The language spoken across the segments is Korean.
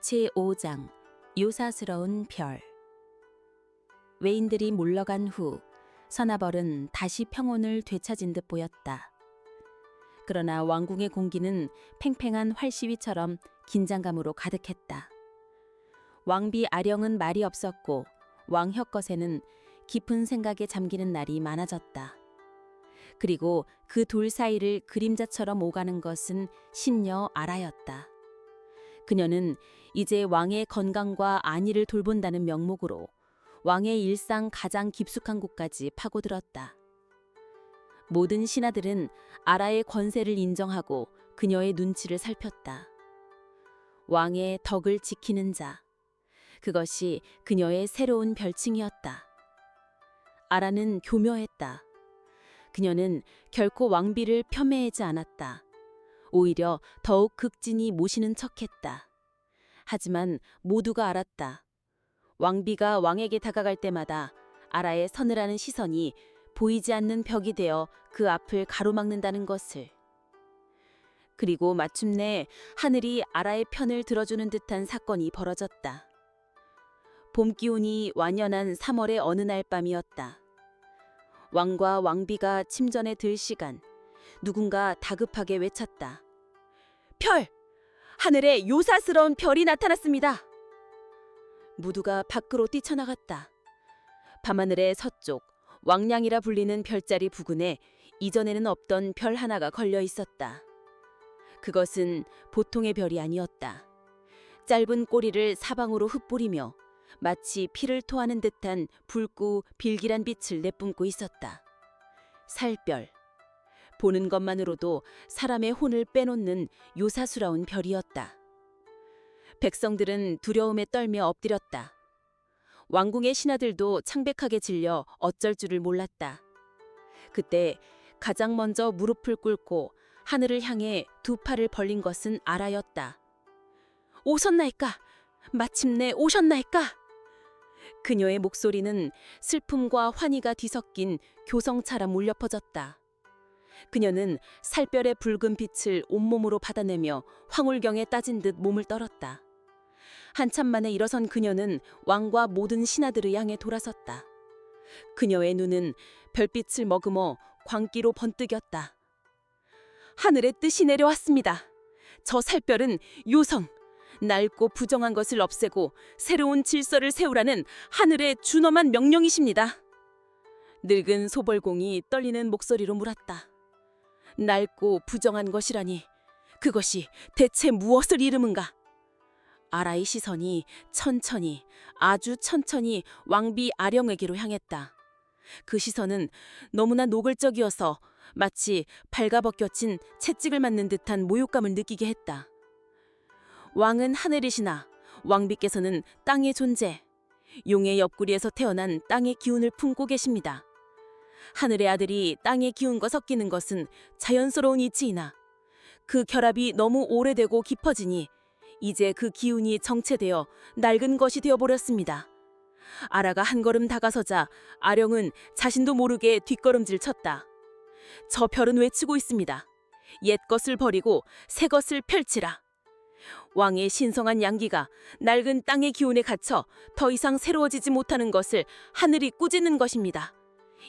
제5장 요사스러운 별 외인들이 물러간 후 서나벌은 다시 평온을 되찾은 듯 보였다. 그러나 왕궁의 공기는 팽팽한 활시위처럼 긴장감으로 가득했다. 왕비 아령은 말이 없었고 왕 혁것에는 깊은 생각에 잠기는 날이 많아졌다. 그리고 그 둘 사이를 그림자처럼 오가는 것은 신녀 아라였다. 그녀는 이제 왕의 건강과 안위를 돌본다는 명목으로 왕의 일상 가장 깊숙한 곳까지 파고들었다. 모든 신하들은 아라의 권세를 인정하고 그녀의 눈치를 살폈다. 왕의 덕을 지키는 자. 그것이 그녀의 새로운 별칭이었다. 아라는 교묘했다. 그녀는 결코 왕비를 폄훼하지 않았다. 오히려 더욱 극진히 모시는 척했다. 하지만 모두가 알았다. 왕비가 왕에게 다가갈 때마다 아라의 서늘하는 시선이 보이지 않는 벽이 되어 그 앞을 가로막는다는 것을. 그리고 마침내 하늘이 아라의 편을 들어주는 듯한 사건이 벌어졌다. 봄 기온이 완연한 3월의 어느 날 밤이었다. 왕과 왕비가 침전에 들 시간, 누군가 다급하게 외쳤다. 별! 하늘에 요사스러운 별이 나타났습니다. 무두가 밖으로 뛰쳐나갔다. 밤하늘의 서쪽, 왕량이라 불리는 별자리 부근에 이전에는 없던 별 하나가 걸려 있었다. 그것은 보통의 별이 아니었다. 짧은 꼬리를 사방으로 흩뿌리며 마치 피를 토하는 듯한 붉고 빌길한 빛을 내뿜고 있었다. 살별. 보는 것만으로도 사람의 혼을 빼놓는 요사스러운 별이었다. 백성들은 두려움에 떨며 엎드렸다. 왕궁의 신하들도 창백하게 질려 어쩔 줄을 몰랐다. 그때 가장 먼저 무릎을 꿇고 하늘을 향해 두 팔을 벌린 것은 아라였다. 오셨나이까? 마침내 오셨나이까? 그녀의 목소리는 슬픔과 환희가 뒤섞인 교성처럼 울려 퍼졌다. 그녀는 살별의 붉은 빛을 온몸으로 받아내며 황홀경에 따진 듯 몸을 떨었다. 한참 만에 일어선 그녀는 왕과 모든 신하들을 향해 돌아섰다. 그녀의 눈은 별빛을 머금어 광기로 번뜩였다. 하늘의 뜻이 내려왔습니다. 저 살별은 요성, 낡고 부정한 것을 없애고 새로운 질서를 세우라는 하늘의 준엄한 명령이십니다. 늙은 소벌공이 떨리는 목소리로 물었다. 낡고 부정한 것이라니 그것이 대체 무엇을 이름은가? 아라의 시선이 천천히 아주 천천히 왕비 아령에게로 향했다. 그 시선은 너무나 노골적이어서 마치 발가벗겨진 채찍을 맞는 듯한 모욕감을 느끼게 했다. 왕은 하늘이시나 왕비께서는 땅의 존재, 용의 옆구리에서 태어난 땅의 기운을 품고 계십니다. 하늘의 아들이 땅의 기운과 섞이는 것은 자연스러운 이치이나 그 결합이 너무 오래되고 깊어지니 이제 그 기운이 정체되어 낡은 것이 되어버렸습니다. 아라가 한 걸음 다가서자 아령은 자신도 모르게 뒷걸음질 쳤다. 저 별은 외치고 있습니다. 옛 것을 버리고 새 것을 펼치라. 왕의 신성한 양기가 낡은 땅의 기운에 갇혀 더 이상 새로워지지 못하는 것을 하늘이 꾸짖는 것입니다.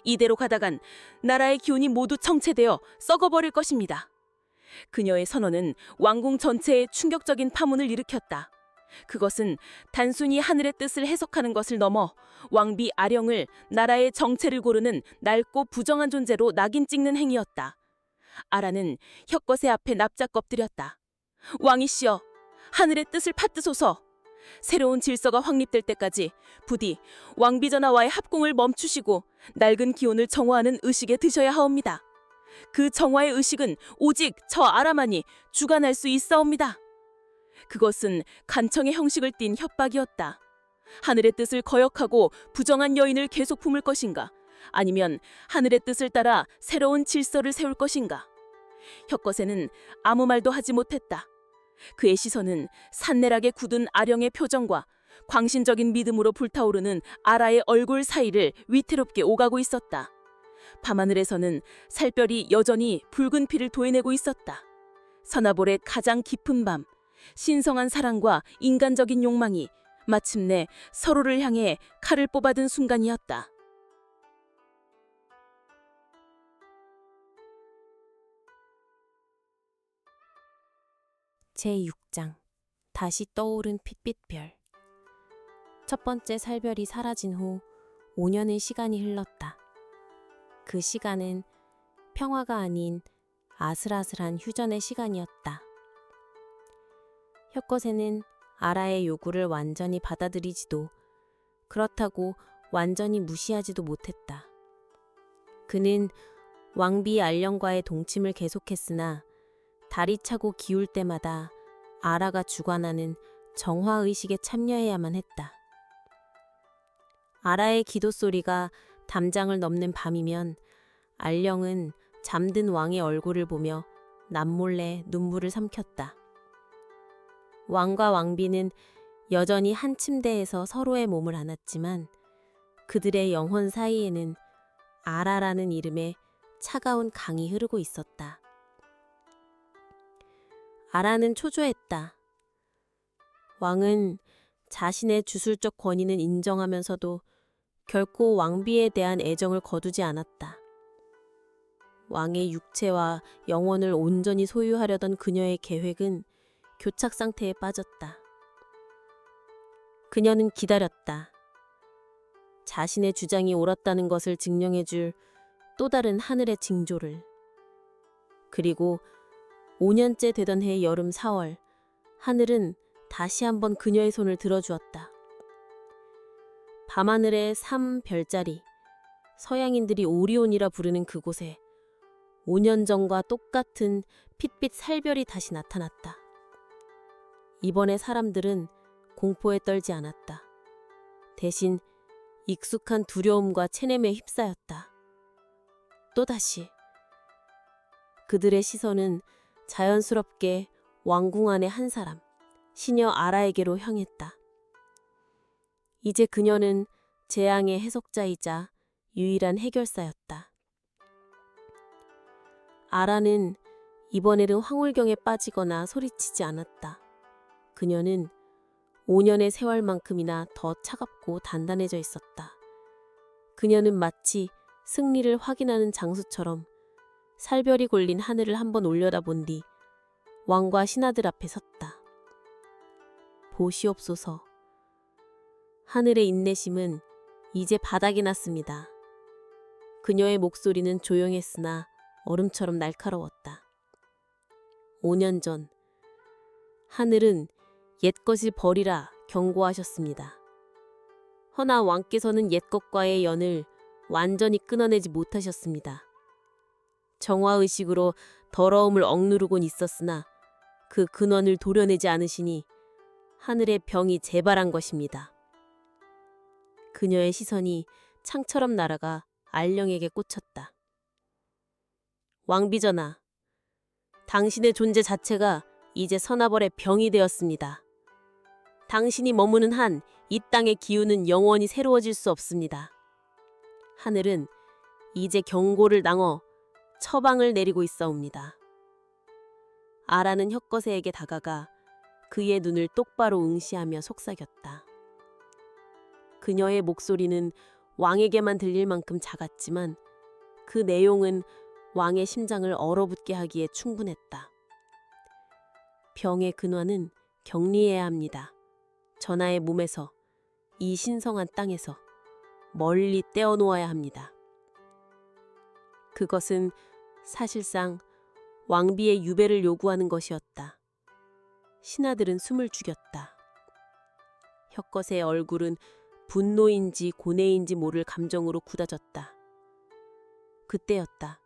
이대로 가다간 나라의 기운이 모두 정체되어 썩어버릴 것입니다. 그녀의 선언은 왕궁 전체에 충격적인 파문을 일으켰다. 그것은 단순히 하늘의 뜻을 해석하는 것을 넘어 왕비 아령을 나라의 정체를 고르는 낡고 부정한 존재로 낙인 찍는 행위였다. 아라는 혁것의 앞에 납작 엎드렸다. 왕이시여, 하늘의 뜻을 받드소서. 새로운 질서가 확립될 때까지 부디 왕비전하와의 합공을 멈추시고 낡은 기운을 정화하는 의식에 드셔야 하옵니다. 그 정화의 의식은 오직 저 아라만이 주관할 수 있사옵니다. 그것은 간청의 형식을 띤 협박이었다. 하늘의 뜻을 거역하고 부정한 여인을 계속 품을 것인가? 아니면 하늘의 뜻을 따라 새로운 질서를 세울 것인가? 혁것에는 아무 말도 하지 못했다. 그의 시선은 산내락에 굳은 아령의 표정과 광신적인 믿음으로 불타오르는 아라의 얼굴 사이를 위태롭게 오가고 있었다. 밤하늘에서는 살별이 여전히 붉은 피를 도해내고 있었다. 서나볼의 가장 깊은 밤, 신성한 사랑과 인간적인 욕망이 마침내 서로를 향해 칼을 뽑아든 순간이었다. 제6장 다시 떠오른 핏빛 별 첫 번째 살별이 사라진 후 5년의 시간이 흘렀다. 그 시간은 평화가 아닌 아슬아슬한 휴전의 시간이었다. 혁거세는 아라의 요구를 완전히 받아들이지도 그렇다고 완전히 무시하지도 못했다. 그는 왕비 알령과의 동침을 계속했으나 달이 차고 기울 때마다 아라가 주관하는 정화의식에 참여해야만 했다. 아라의 기도 소리가 담장을 넘는 밤이면 알령은 잠든 왕의 얼굴을 보며 남몰래 눈물을 삼켰다. 왕과 왕비는 여전히 한 침대에서 서로의 몸을 안았지만 그들의 영혼 사이에는 아라라는 이름의 차가운 강이 흐르고 있었다. 아라는 초조했다. 왕은 자신의 주술적 권위는 인정하면서도 결코 왕비에 대한 애정을 거두지 않았다. 왕의 육체와 영혼을 온전히 소유하려던 그녀의 계획은 교착 상태에 빠졌다. 그녀는 기다렸다. 자신의 주장이 옳았다는 것을 증명해줄 또 다른 하늘의 징조를. 그리고 5년째 되던 해 여름 4월, 하늘은 다시 한번 그녀의 손을 들어주었다. 밤하늘의 3별자리, 서양인들이 오리온이라 부르는 그곳에 5년 전과 똑같은 핏빛 살별이 다시 나타났다. 이번에 사람들은 공포에 떨지 않았다. 대신 익숙한 두려움과 체념에 휩싸였다. 또다시 그들의 시선은 자연스럽게 왕궁 안의 한 사람, 시녀 아라에게로 향했다. 이제 그녀는 재앙의 해석자이자 유일한 해결사였다. 아라는 이번에는 황홀경에 빠지거나 소리치지 않았다. 그녀는 5년의 세월만큼이나 더 차갑고 단단해져 있었다. 그녀는 마치 승리를 확인하는 장수처럼 살별이 골린 하늘을 한번 올려다본 뒤 왕과 신하들 앞에 섰다. 보시옵소서. 하늘의 인내심은 이제 바닥이 났습니다. 그녀의 목소리는 조용했으나 얼음처럼 날카로웠다. 5년 전, 하늘은 옛것을 버리라 경고하셨습니다. 허나 왕께서는 옛것과의 연을 완전히 끊어내지 못하셨습니다. 정화의식으로 더러움을 억누르곤 있었으나 그 근원을 도려내지 않으시니 하늘의 병이 재발한 것입니다. 그녀의 시선이 창처럼 날아가 알령에게 꽂혔다. 왕비전하, 당신의 존재 자체가 이제 서나벌의 병이 되었습니다. 당신이 머무는 한 이 땅의 기운은 영원히 새로워질 수 없습니다. 하늘은 이제 경고를 당어 처방을 내리고 있어옵니다. 아라는 혁거세에게 다가가 그의 눈을 똑바로 응시하며 속삭였다. 그녀의 목소리는 왕에게만 들릴 만큼 작았지만 그 내용은 왕의 심장을 얼어붙게 하기에 충분했다. 병의 근원은 격리해야 합니다. 전하의 몸에서 이 신성한 땅에서 멀리 떼어놓아야 합니다. 그것은 사실상 왕비의 유배를 요구하는 것이었다. 신하들은 숨을 죽였다. 혁것의 얼굴은 분노인지 고뇌인지 모를 감정으로 굳어졌다. 그때였다.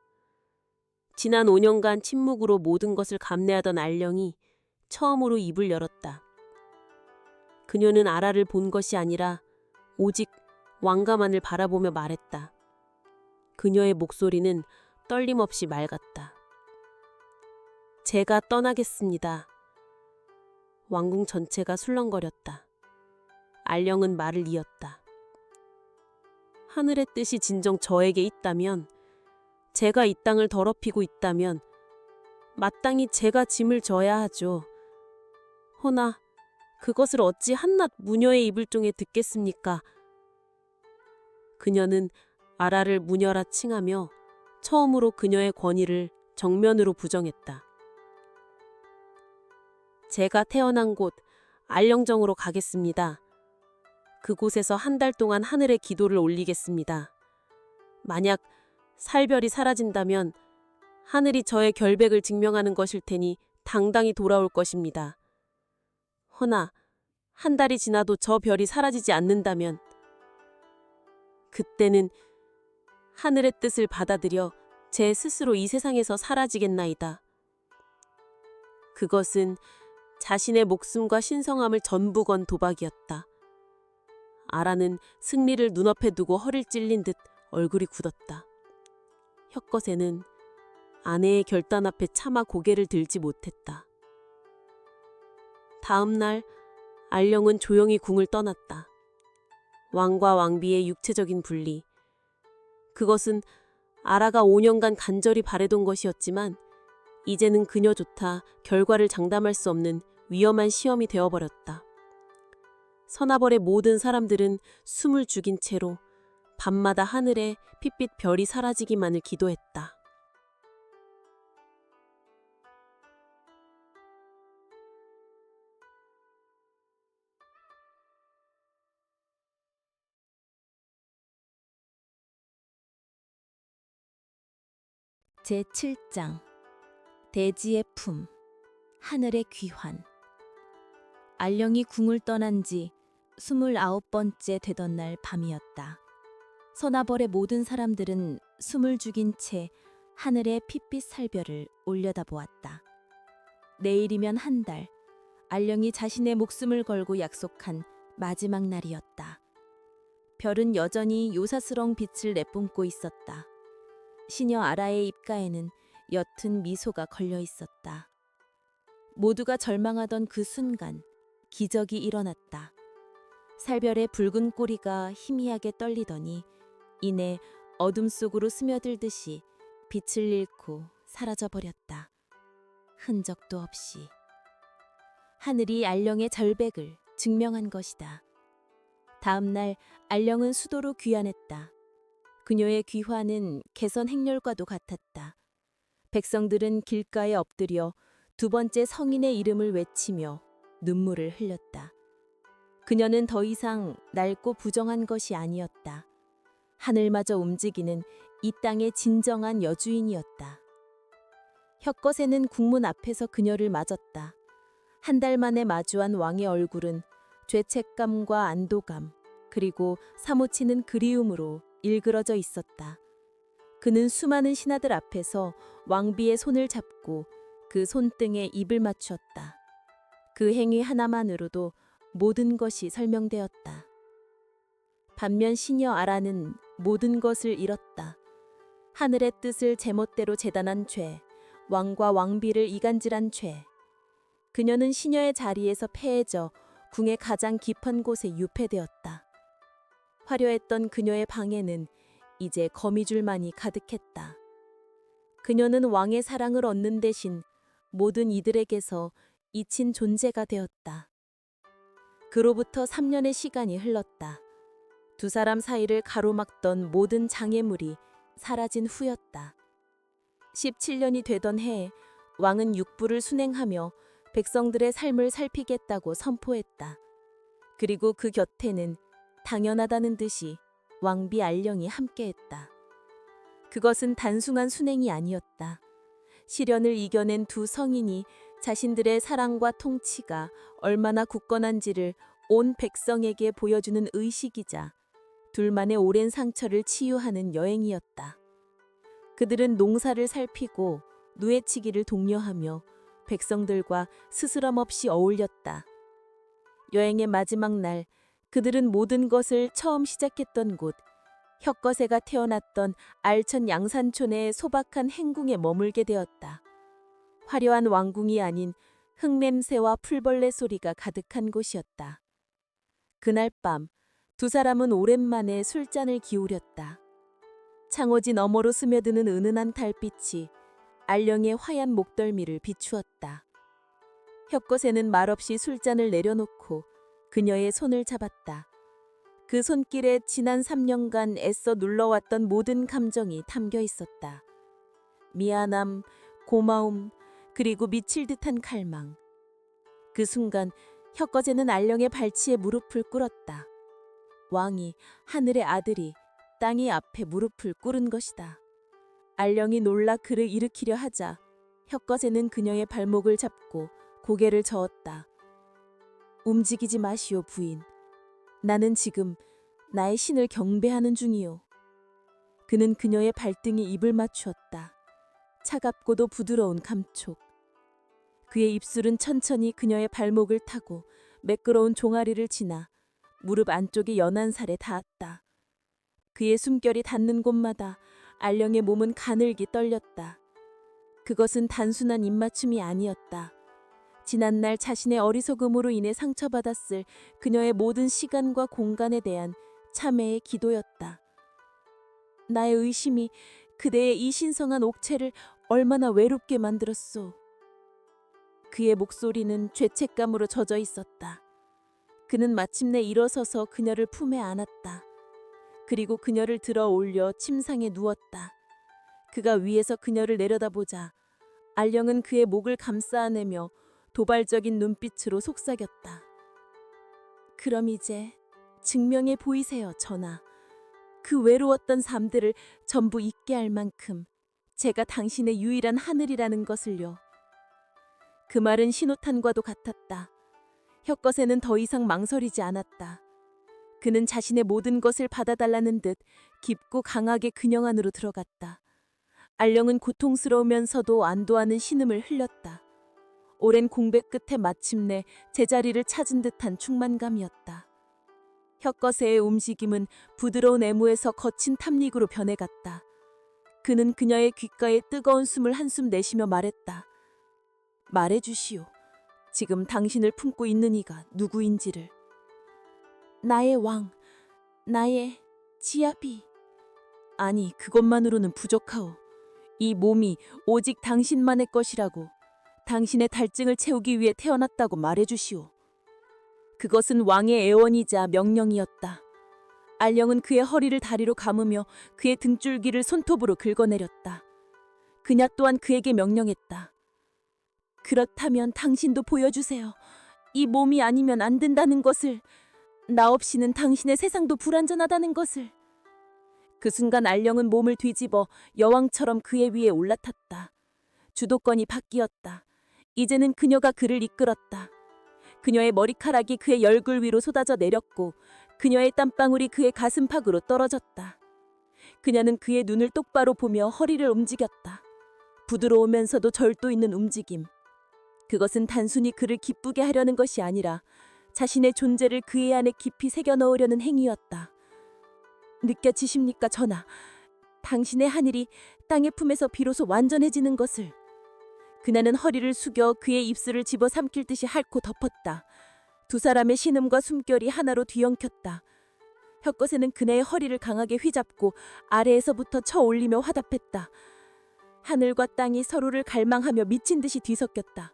지난 5년간 침묵으로 모든 것을 감내하던 알령이 처음으로 입을 열었다. 그녀는 아라를 본 것이 아니라 오직 왕가만을 바라보며 말했다. 그녀의 목소리는 떨림없이 맑았다. 제가 떠나겠습니다. 왕궁 전체가 술렁거렸다. 알령은 말을 이었다. 하늘의 뜻이 진정 저에게 있다면, 제가 이 땅을 더럽히고 있다면, 마땅히 제가 짐을 져야 하죠. 허나 그것을 어찌 한낱 무녀의 입을 종에 듣겠습니까? 그녀는 아라를 무녀라 칭하며 처음으로 그녀의 권위를 정면으로 부정했다. 제가 태어난 곳 알령정으로 가겠습니다. 그곳에서 한 달 동안 하늘에 기도를 올리겠습니다. 만약 살별이 사라진다면 하늘이 저의 결백을 증명하는 것일 테니 당당히 돌아올 것입니다. 허나 한 달이 지나도 저 별이 사라지지 않는다면 그때는 하늘의 뜻을 받아들여 제 스스로 이 세상에서 사라지겠나이다. 그것은 자신의 목숨과 신성함을 전부 건 도박이었다. 아라는 승리를 눈앞에 두고 허를 찔린 듯 얼굴이 굳었다. 혁것에는 아내의 결단 앞에 차마 고개를 들지 못했다. 다음 날 알령은 조용히 궁을 떠났다. 왕과 왕비의 육체적인 분리. 그것은 아라가 5년간 간절히 바래던 것이었지만 이제는 그녀조차 결과를 장담할 수 없는 위험한 시험이 되어버렸다. 서나벌의 모든 사람들은 숨을 죽인 채로 밤마다 하늘에 핏빛 별이 사라지기만을 기도했다. 제7장 대지의 품 하늘의 귀환 알령이 궁을 떠난 지 스물아홉 번째 되던 날 밤이었다. 서나벌의 모든 사람들은 숨을 죽인 채 하늘의 핏빛 살별을 올려다보았다. 내일이면 한 달, 알령이 자신의 목숨을 걸고 약속한 마지막 날이었다. 별은 여전히 요사스러운 빛을 내뿜고 있었다. 시녀 아라의 입가에는 옅은 미소가 걸려 있었다. 모두가 절망하던 그 순간 기적이 일어났다. 살별의 붉은 꼬리가 희미하게 떨리더니 이내 어둠 속으로 스며들듯이 빛을 잃고 사라져 버렸다. 흔적도 없이 하늘이 알령의 절백을 증명한 것이다. 다음 날 알령은 수도로 귀환했다. 그녀의 귀환은 개선 행렬과도 같았다. 백성들은 길가에 엎드려 두 번째 성인의 이름을 외치며 눈물을 흘렸다. 그녀는 더 이상 낡고 부정한 것이 아니었다. 하늘마저 움직이는 이 땅의 진정한 여주인이었다. 혁것에는 국문 앞에서 그녀를 맞았다. 한 달 만에 마주한 왕의 얼굴은 죄책감과 안도감, 그리고 사무치는 그리움으로 일그러져 있었다. 그는 수많은 신하들 앞에서 왕비의 손을 잡고 그 손등에 입을 맞추었다. 그 행위 하나만으로도 모든 것이 설명되었다. 반면 시녀 아라는 모든 것을 잃었다. 하늘의 뜻을 제멋대로 재단한 죄, 왕과 왕비를 이간질한 죄. 그녀는 시녀의 자리에서 패해져 궁의 가장 깊은 곳에 유폐되었다. 화려했던 그녀의 방에는 이제 거미줄만이 가득했다. 그녀는 왕의 사랑을 얻는 대신 모든 이들에게서 잊힌 존재가 되었다. 그로부터 3년의 시간이 흘렀다. 두 사람 사이를 가로막던 모든 장애물이 사라진 후였다. 17년이 되던 해에 왕은 육부를 순행하며 백성들의 삶을 살피겠다고 선포했다. 그리고 그 곁에는 당연하다는 듯이 왕비 알령이 함께했다. 그것은 단순한 순행이 아니었다. 시련을 이겨낸 두 성인이 자신들의 사랑과 통치가 얼마나 굳건한지를 온 백성에게 보여주는 의식이자 둘만의 오랜 상처를 치유하는 여행이었다. 그들은 농사를 살피고 누에치기를 독려하며 백성들과 스스럼 없이 어울렸다. 여행의 마지막 날 그들은 모든 것을 처음 시작했던 곳 혁거세가 태어났던 알천 양산촌의 소박한 행궁에 머물게 되었다. 화려한 왕궁이 아닌 흙냄새와 풀벌레 소리가 가득한 곳이었다. 그날 밤 두 사람은 오랜만에 술잔을 기울였다. 창호지 너머로 스며드는 은은한 달빛이 알령의 화얀 목덜미를 비추었다. 혁것에는 말없이 술잔을 내려놓고 그녀의 손을 잡았다. 그 손길에 지난 3년간 애써 눌러왔던 모든 감정이 담겨 있었다. 미안함, 고마움, 그리고 미칠 듯한 칼망. 그 순간 혁거제는 알령의 발치에 무릎을 꿇었다. 왕이 하늘의 아들이 땅이 앞에 무릎을 꿇은 것이다. 알령이 놀라 그를 일으키려 하자 혁거제는 그녀의 발목을 잡고 고개를 저었다. 움직이지 마시오 부인. 나는 지금 나의 신을 경배하는 중이요. 그는 그녀의 발등에 입을 맞추었다. 차갑고도 부드러운 감촉. 그의 입술은 천천히 그녀의 발목을 타고 매끄러운 종아리를 지나 무릎 안쪽의 연한 살에 닿았다. 그의 숨결이 닿는 곳마다 알령의 몸은 가늘게 떨렸다. 그것은 단순한 입맞춤이 아니었다. 지난날 자신의 어리석음으로 인해 상처받았을 그녀의 모든 시간과 공간에 대한 참회의 기도였다. 나의 의심이 그대의 이 신성한 옥체를 얼마나 외롭게 만들었소. 그의 목소리는 죄책감으로 젖어 있었다. 그는 마침내 일어서서 그녀를 품에 안았다. 그리고 그녀를 들어 올려 침상에 누웠다. 그가 위에서 그녀를 내려다보자 알령은 그의 목을 감싸 안으며 도발적인 눈빛으로 속삭였다. 그럼 이제 증명해 보이세요, 전하. 그 외로웠던 삶들을 전부 잊게 할 만큼 제가 당신의 유일한 하늘이라는 것을요. 그 말은 신호탄과도 같았다. 혁것에는 더 이상 망설이지 않았다. 그는 자신의 모든 것을 받아달라는 듯 깊고 강하게 근영 안으로 들어갔다. 알령은 고통스러우면서도 안도하는 신음을 흘렸다. 오랜 공백 끝에 마침내 제자리를 찾은 듯한 충만감이었다. 혁거세의 움직임은 부드러운 애무에서 거친 탐닉으로 변해갔다. 그는 그녀의 귓가에 뜨거운 숨을 한숨 내쉬며 말했다. 말해주시오. 지금 당신을 품고 있는 이가 누구인지를. 나의 왕, 나의 지아비. 아니, 그것만으로는 부족하오. 이 몸이 오직 당신만의 것이라고 당신의 달증을 채우기 위해 태어났다고 말해주시오. 그것은 왕의 애원이자 명령이었다. 알령은 그의 허리를 다리로 감으며 그의 등줄기를 손톱으로 긁어내렸다. 그녀 또한 그에게 명령했다. 그렇다면 당신도 보여주세요. 이 몸이 아니면 안 된다는 것을, 나 없이는 당신의 세상도 불완전하다는 것을. 그 순간 알령은 몸을 뒤집어 여왕처럼 그의 위에 올라탔다. 주도권이 바뀌었다. 이제는 그녀가 그를 이끌었다. 그녀의 머리카락이 그의 얼굴 위로 쏟아져 내렸고 그녀의 땀방울이 그의 가슴팍으로 떨어졌다. 그녀는 그의 눈을 똑바로 보며 허리를 움직였다. 부드러우면서도 절도 있는 움직임. 그것은 단순히 그를 기쁘게 하려는 것이 아니라 자신의 존재를 그의 안에 깊이 새겨 넣으려는 행위였다. 느껴지십니까, 전하? 당신의 하늘이 땅의 품에서 비로소 완전해지는 것을. 그녀는 허리를 숙여 그의 입술을 집어 삼킬 듯이 핥고 덮었다. 두 사람의 신음과 숨결이 하나로 뒤엉켰다. 혁것에는 그네의 허리를 강하게 휘잡고 아래에서부터 쳐 올리며 화답했다. 하늘과 땅이 서로를 갈망하며 미친 듯이 뒤섞였다.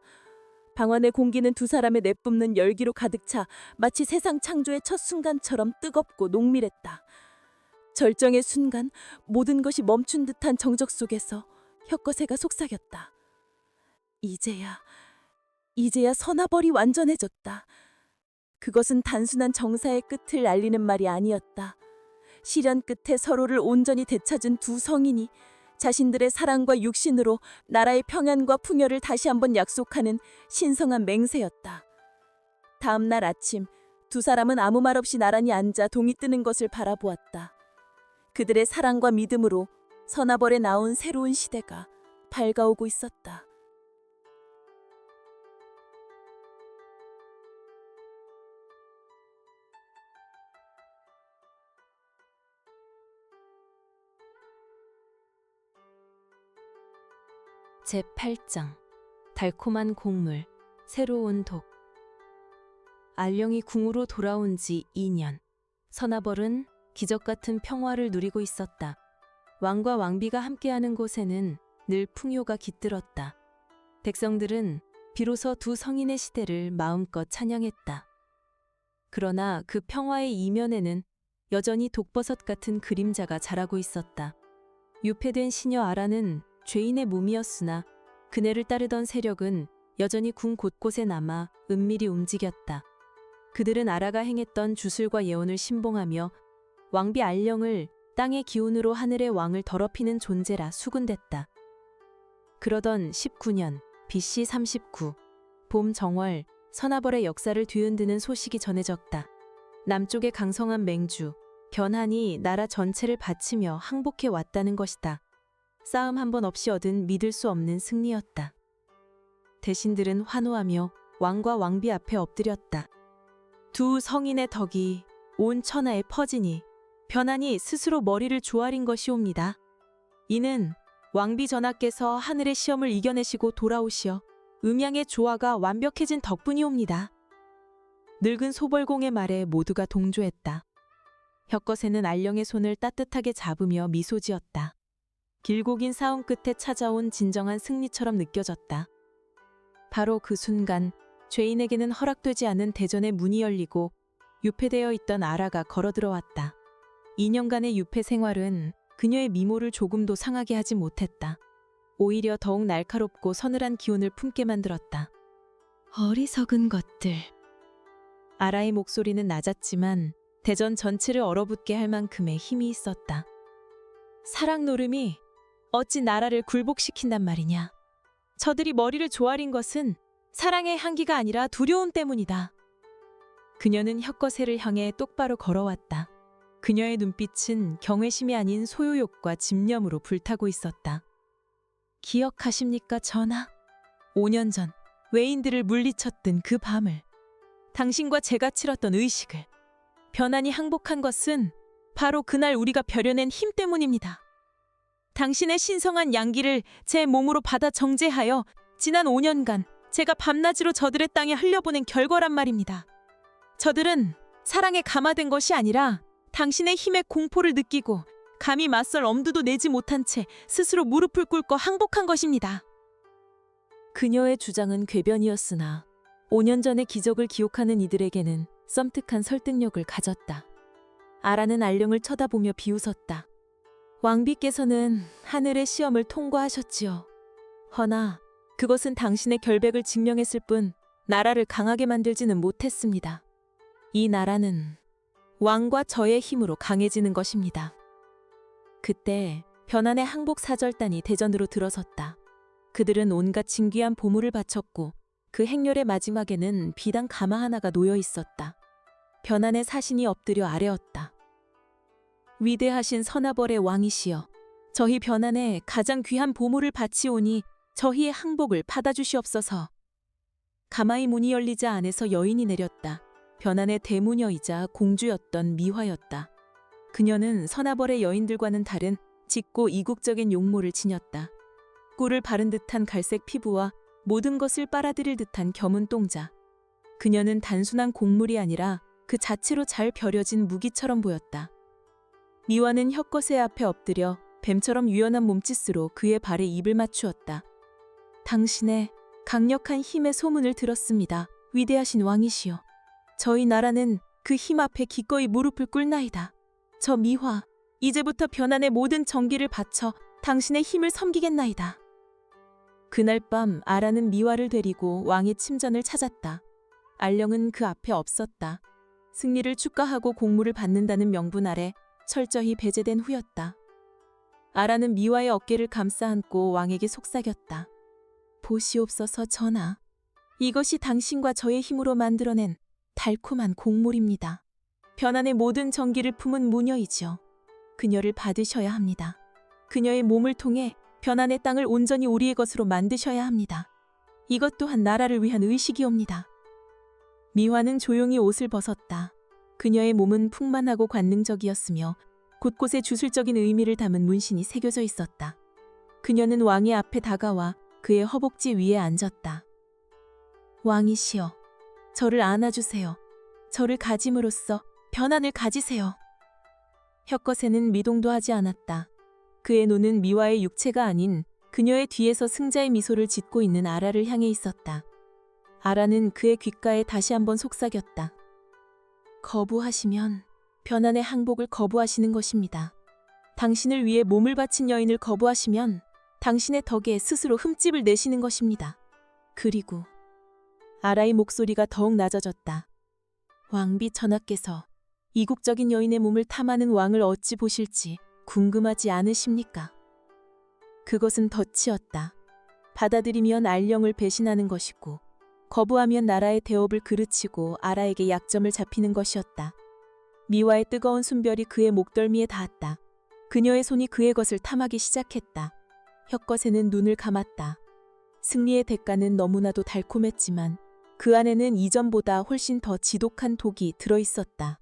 방안의 공기는 두 사람의 내뿜는 열기로 가득 차 마치 세상 창조의 첫 순간처럼 뜨겁고 농밀했다. 절정의 순간 모든 것이 멈춘 듯한 정적 속에서 혁거세가 속삭였다. 이제야, 이제야 서나벌이 완전해졌다. 그것은 단순한 정사의 끝을 알리는 말이 아니었다. 시련 끝에 서로를 온전히 되찾은 두 성인이 자신들의 사랑과 육신으로 나라의 평안과 풍요를 다시 한번 약속하는 신성한 맹세였다. 다음 날 아침 두 사람은 아무 말 없이 나란히 앉아 동이 뜨는 것을 바라보았다. 그들의 사랑과 믿음으로 서나벌에 나온 새로운 시대가 밝아오고 있었다. 제8장 달콤한 곡물 새로운 독 알령이 궁으로 돌아온 지 2년 서나벌은 기적 같은 평화를 누리고 있었다. 왕과 왕비가 함께하는 곳에는 늘 풍요가 깃들었다. 백성들은 비로소 두 성인의 시대를 마음껏 찬양했다. 그러나 그 평화의 이면에는 여전히 독버섯 같은 그림자가 자라고 있었다. 유폐된 시녀 아라는 죄인의 몸이었으나 그네를 따르던 세력은 여전히 궁 곳곳에 남아 은밀히 움직였다. 그들은 아라가 행했던 주술과 예언을 신봉하며 왕비 알령을 땅의 기운으로 하늘의 왕을 더럽히는 존재라 수군댔다. 그러던 19년 BC 39 봄 정월 서나벌의 역사를 뒤흔드는 소식이 전해졌다. 남쪽의 강성한 맹주 변한이 나라 전체를 바치며 항복해 왔다는 것이다. 싸움 한 번 없이 얻은 믿을 수 없는 승리였다. 대신들은 환호하며 왕과 왕비 앞에 엎드렸다. 두 성인의 덕이 온 천하에 퍼지니 변한이 스스로 머리를 조아린 것이옵니다. 이는 왕비 전하께서 하늘의 시험을 이겨내시고 돌아오시어 음양의 조화가 완벽해진 덕분이옵니다. 늙은 소벌공의 말에 모두가 동조했다. 혁거세는 알령의 손을 따뜻하게 잡으며 미소 지었다. 길고 긴 싸움 끝에 찾아온 진정한 승리처럼 느껴졌다. 바로 그 순간 죄인에게는 허락되지 않은 대전의 문이 열리고 유폐되어 있던 아라가 걸어 들어왔다. 2년간의 유폐 생활은 그녀의 미모를 조금도 상하게 하지 못했다. 오히려 더욱 날카롭고 서늘한 기운을 품게 만들었다. 어리석은 것들. 아라의 목소리는 낮았지만 대전 전체를 얼어붙게 할 만큼의 힘이 있었다. 사랑 노름이 어찌 나라를 굴복시킨단 말이냐. 저들이 머리를 조아린 것은 사랑의 향기가 아니라 두려움 때문이다. 그녀는 혁거세를 향해 똑바로 걸어왔다. 그녀의 눈빛은 경외심이 아닌 소유욕과 집념으로 불타고 있었다. 기억하십니까, 전하? 5년 전 외인들을 물리쳤던 그 밤을 당신과 제가 치렀던 의식을 변환이 항복한 것은 바로 그날 우리가 벼려낸 힘 때문입니다. 당신의 신성한 양기를 제 몸으로 받아 정제하여 지난 5년간 제가 밤낮으로 저들의 땅에 흘려보낸 결과란 말입니다. 저들은 사랑에 감화된 것이 아니라 당신의 힘의 공포를 느끼고 감히 맞설 엄두도 내지 못한 채 스스로 무릎을 꿇고 항복한 것입니다. 그녀의 주장은 궤변이었으나 5년 전의 기적을 기억하는 이들에게는 썸뜩한 설득력을 가졌다. 아라는 알령을 쳐다보며 비웃었다. 왕비께서는 하늘의 시험을 통과하셨지요. 허나 그것은 당신의 결백을 증명했을 뿐 나라를 강하게 만들지는 못했습니다. 이 나라는 왕과 저의 힘으로 강해지는 것입니다. 그때 변한의 항복 사절단이 대전으로 들어섰다. 그들은 온갖 진귀한 보물을 바쳤고 그 행렬의 마지막에는 비단 가마 하나가 놓여 있었다. 변한의 사신이 엎드려 아뢰었다. 위대하신 선하벌의 왕이시여, 저희 변한에 가장 귀한 보물을 바치오니 저희의 항복을 받아주시옵소서. 가마의 문이 열리자 안에서 여인이 내렸다. 변한의 대무녀이자 공주였던 미화였다. 그녀는 선하벌의 여인들과는 다른 짙고 이국적인 용모를 지녔다. 꿀을 바른 듯한 갈색 피부와 모든 것을 빨아들일 듯한 겸은 똥자. 그녀는 단순한 곡물이 아니라 그 자체로 잘 벼려진 무기처럼 보였다. 미화는 혁거세 앞에 엎드려 뱀처럼 유연한 몸짓으로 그의 발에 입을 맞추었다. 당신의 강력한 힘의 소문을 들었습니다. 위대하신 왕이시여. 저희 나라는 그 힘 앞에 기꺼이 무릎을 꿇나이다. 저 미화, 이제부터 변한의 모든 정기를 바쳐 당신의 힘을 섬기겠나이다. 그날 밤 아라는 미화를 데리고 왕의 침전을 찾았다. 알령은 그 앞에 없었다. 승리를 축하하고 공물을 받는다는 명분 아래 철저히 배제된 후였다. 아라는 미화의 어깨를 감싸 안고 왕에게 속삭였다. 보시옵소서 전하. 이것이 당신과 저의 힘으로 만들어낸 달콤한 곡물입니다. 변한의 모든 정기를 품은 무녀이죠. 그녀를 받으셔야 합니다. 그녀의 몸을 통해 변한의 땅을 온전히 우리의 것으로 만드셔야 합니다. 이것 또한 나라를 위한 의식이옵니다. 미화는 조용히 옷을 벗었다. 그녀의 몸은 풍만하고 관능적이었으며 곳곳에 주술적인 의미를 담은 문신이 새겨져 있었다. 그녀는 왕의 앞에 다가와 그의 허벅지 위에 앉았다. 왕이시여, 저를 안아주세요. 저를 가짐으로써 변환을 가지세요. 혁거세는 미동도 하지 않았다. 그의 눈은 미화의 육체가 아닌 그녀의 뒤에서 승자의 미소를 짓고 있는 아라를 향해 있었다. 아라는 그의 귓가에 다시 한번 속삭였다. 거부하시면 변한의 항복을 거부하시는 것입니다. 당신을 위해 몸을 바친 여인을 거부하시면 당신의 덕에 스스로 흠집을 내시는 것입니다. 그리고 아라의 목소리가 더욱 낮아졌다. 왕비 전하께서 이국적인 여인의 몸을 탐하는 왕을 어찌 보실지 궁금하지 않으십니까? 그것은 덫이었다. 받아들이면 알령을 배신하는 것이고 거부하면 나라의 대업을 그르치고 아라에게 약점을 잡히는 것이었다. 미화의 뜨거운 순별이 그의 목덜미에 닿았다. 그녀의 손이 그의 것을 탐하기 시작했다. 혀껏에는 눈을 감았다. 승리의 대가는 너무나도 달콤했지만 그 안에는 이전보다 훨씬 더 지독한 독이 들어 있었다.